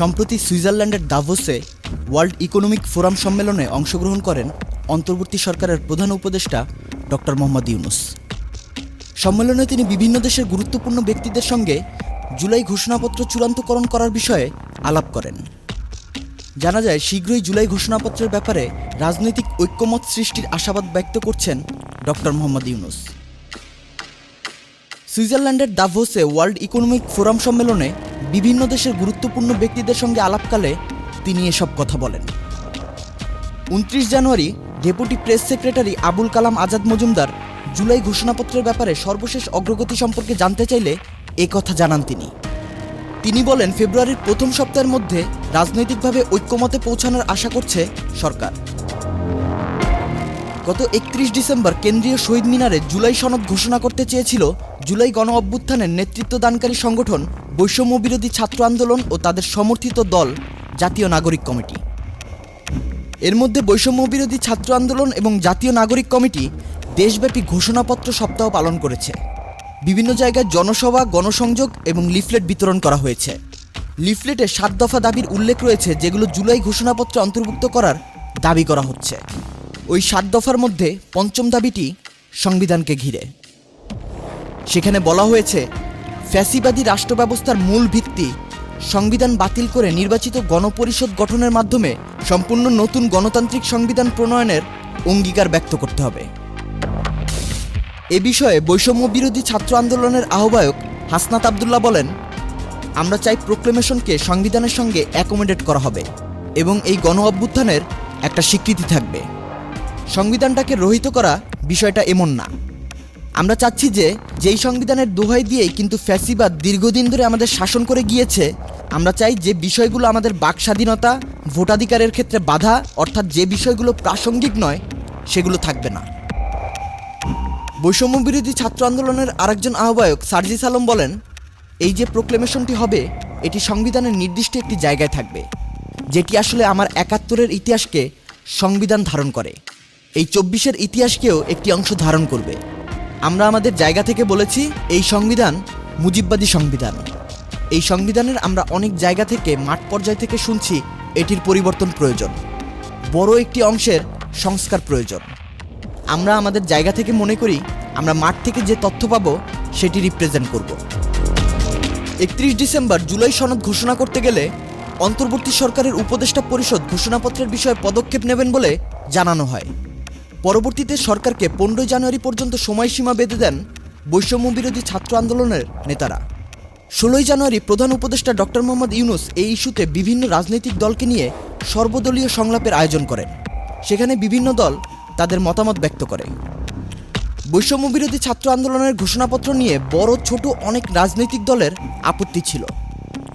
সম্প্রতি সুইজারল্যান্ডের দাভোসে world economic forum সম্মেলনে অংশগ্রহণ করেন অন্তর্বর্তী সরকারের প্রধান উপদেষ্টা ডক্টর মোহাম্মদ ইউনুস। সম্মেলনে তিনি বিভিন্ন দেশের গুরুত্বপূর্ণ ব্যক্তিদের সঙ্গে জুলাই ঘোষণাপত্র চূড়ান্তকরণ করার বিষয়ে আলাপ করেন। জানা যায়, শীঘ্রই জুলাই ঘোষণাপত্রের ব্যাপারে রাজনৈতিক ঐক্যমত সৃষ্টির আশাবাদ ব্যক্ত করছেন ডক্টর মোহাম্মদ ইউনুস। সুইজারল্যান্ডের দাভোসে ওয়ার্ল্ড ইকোনমিক ফোরাম সম্মেলনে বিভিন্ন দেশের গুরুত্বপূর্ণ ব্যক্তিদের সঙ্গে আলাপকালে তিনি এসব কথা বলেন। উনত্রিশ January, deputy press secretary Abul Kalam Azad Majumdar July ঘোষণাপত্রের ব্যাপারে সর্বশেষ অগ্রগতি সম্পর্কে জানতে চাইলে এ কথা জানান তিনি। তিনি বলেন, ফেব্রুয়ারির প্রথম সপ্তাহের মধ্যে রাজনৈতিকভাবে ঐক্যমতে পৌঁছানোর আশা করছে সরকার। গত একত্রিশ ডিসেম্বর কেন্দ্রীয় শহীদ মিনারে জুলাই সনদ ঘোষণা করতে চেয়েছিল জুলাই গণ অভ্যুত্থানের নেতৃত্বদানকারী সংগঠন বৈষম্য বিরোধী ছাত্র আন্দোলন ও তাদের সমর্থিত দল জাতীয় নাগরিক কমিটি। এর মধ্যে বৈষম্য বিরোধী ছাত্র আন্দোলন এবং জাতীয় নাগরিক কমিটি দেশব্যাপী ঘোষণাপত্র সপ্তাহ পালন করেছে। বিভিন্ন জায়গায় জনসভা, গণসংযোগ এবং লিফলেট বিতরণ করা হয়েছে। লিফলেটে সাত দফা দাবির উল্লেখ রয়েছে যেগুলো জুলাই ঘোষণাপত্রে অন্তর্ভুক্ত করার দাবি করা হচ্ছে। ওই সাত দফার মধ্যে পঞ্চম দাবিটি সংবিধানকে ঘিরে। সেখানে বলা হয়েছে ফ্যাসিবাদী রাষ্ট্র ব্যবস্থার মূল ভিত্তি, সংবিধান বাতিল করে নির্বাচিত গণপরিষদ গঠনের মাধ্যমে সম্পূর্ণ নতুন গণতান্ত্রিক সংবিধান প্রণয়নের অঙ্গীকার ব্যক্ত করতে হবে। এ বিষয়ে বৈষম্য বিরোধী ছাত্র আন্দোলনের আহ্বায়ক হাসনাত আবদুল্লাহ বলেন, আমরা চাই প্রোক্লেমেশনকে সংবিধানের সঙ্গে অ্যাকোমোডেট করা হবে এবং এই গণ অভ্যুত্থানের একটা স্বীকৃতি থাকবে। সংবিধানটাকে রহিত করা বিষয়টা এমন না। আমরা চাচ্ছি যে, যেই সংবিধানের দোহাই দিয়েই কিন্তু ফ্যাসিবাদ দীর্ঘদিন ধরে আমাদের শাসন করে গিয়েছে, আমরা চাই যে বিষয়গুলো আমাদের বাক স্বাধীনতা, ভোটাধিকারের ক্ষেত্রে বাধা, অর্থাৎ যে বিষয়গুলো প্রাসঙ্গিক নয়, সেগুলো থাকবে না। বৈষম্য বিরোধী ছাত্র আন্দোলনের আরেকজন আহ্বায়ক সার্জিস আলম বলেন, এই যে প্রোক্লেমেশনটি হবে, এটি সংবিধানের নির্দিষ্ট একটি জায়গায় থাকবে, যেটি আসলে আমার একাত্তরের ইতিহাসকে সংবিধান ধারণ করে। এই চব্বিশের ইতিহাসকেও একটি অংশ ধারণ করবে। আমরা আমাদের জায়গা থেকে বলেছি, এই সংবিধান মুজিববাদী সংবিধান। এই সংবিধানের আমরা অনেক জায়গা থেকে, মাঠ পর্যায় থেকে শুনছি, এটির পরিবর্তন প্রয়োজন। বড় একটি অংশের সংস্কার প্রয়োজন। আমরা আমাদের জায়গা থেকে মনে করি, আমরা মাঠ থেকে যে তথ্য পাবো, সেটি রিপ্রেজেন্ট করব। একত্রিশ ডিসেম্বর, জুলাই সনদ ঘোষণা করতে গেলে অন্তর্বর্তী সরকারের উপদেষ্টা পরিষদ ঘোষণাপত্রের বিষয়ে পদক্ষেপ নেবেন বলে জানানো হয়। পরবর্তীতে সরকারকে পনেরোই জানুয়ারি পর্যন্ত সময়সীমা বেঁধে দেন বৈষম্য বিরোধী ছাত্র আন্দোলনের নেতারা। ষোলোই জানুয়ারি প্রধান উপদেষ্টা ডক্টর মোহাম্মদ ইউনুস এই ইস্যুতে বিভিন্ন রাজনৈতিক দলকে নিয়ে সর্বদলীয় সংলাপের আয়োজন করেন। সেখানে বিভিন্ন দল তাদের মতামত ব্যক্ত করে। বৈষম্য বিরোধী ছাত্র আন্দোলনের ঘোষণাপত্র নিয়ে বড়, ছোট অনেক রাজনৈতিক দলের আপত্তি ছিল।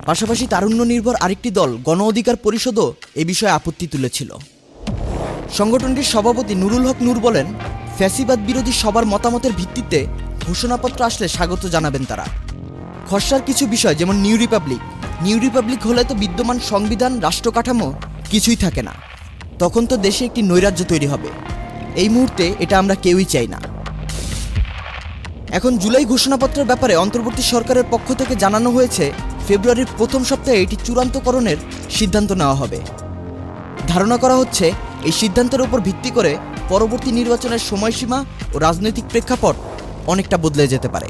পাশাপাশি তারুণ্য নির্ভর আরেকটি দল গণ অধিকার পরিষদও এ বিষয়ে আপত্তি তুলেছিল। সংগঠনটির সভাপতি নুরুল হক নূর বলেন, ফ্যাসিবাদ বিরোধী সবার মতামতের ভিত্তিতে ঘোষণাপত্র আসলে স্বাগত জানাবেন তারা। খসড়ার কিছু বিষয়, যেমন নিউ রিপাবলিক নিউ রিপাবলিক হলে তো বিদ্যমান সংবিধান, রাষ্ট্র কাঠামো কিছুই থাকে না। তখন তো দেশে একটি নৈরাজ্য তৈরি হবে। এই মুহূর্তে এটা আমরা কেউই চাই না। এখন জুলাই ঘোষণাপত্রের ব্যাপারে অন্তর্বর্তী সরকারের পক্ষ থেকে জানানো হয়েছে, ফেব্রুয়ারির প্রথম সপ্তাহে এটি চূড়ান্তকরণের সিদ্ধান্ত নেওয়া হবে। ধারণা করা হচ্ছে এই সিদ্ধান্তের উপর ভিত্তি করে পরবর্তী নির্বাচনের সময়সীমা ও রাজনৈতিক প্রেক্ষাপট অনেকটা বদলে যেতে পারে।